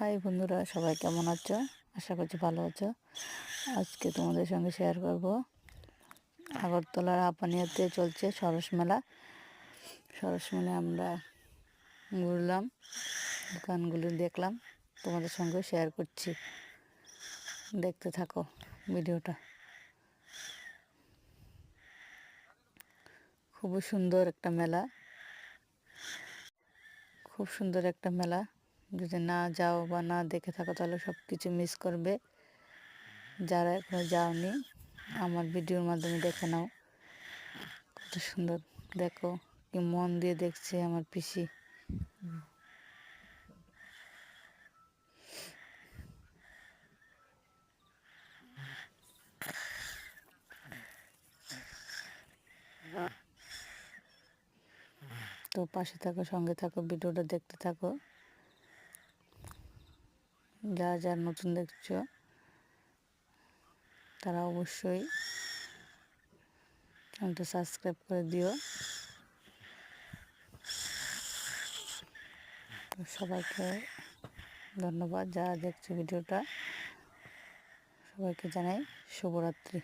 High বন্ধুরা, সবাই কেমন আছো? আশা করছি ভালো আছো। আজকে তোমাদের সঙ্গে শেয়ার করব। আগরতলার আপানিয়াতে চলছে সরস মেলা। সরস মেলায় আমরা ঘুরলাম, দোকানগুলি দেখলাম, তোমাদের সঙ্গে শেয়ার করছি। দেখতে থাকো ভিডিওটা। খুবই সুন্দর একটা মেলা। খুব সুন্দর একটা মেলা। যদি না যাও বা না দেখে থাকো, তাহলে সব কিছু মিস করবে। যারা এখনও যাওনি, আমার ভিডিওর মাধ্যমে দেখে নাও। কত সুন্দর। দেখো কি মন দিয়ে দেখছে আমার পিসি। তো পাশে থাকো, সঙ্গে থাকো ভিডিওটা দেখতে থাকো। যা যা নতুন দেখছ, তারা অবশ্যই চ্যানেলটা সাবস্ক্রাইব করে দিও। সবাইকে ধন্যবাদ, যারা দেখছ ভিডিওটা, সবাইকে জানাই শুভরাত্রি।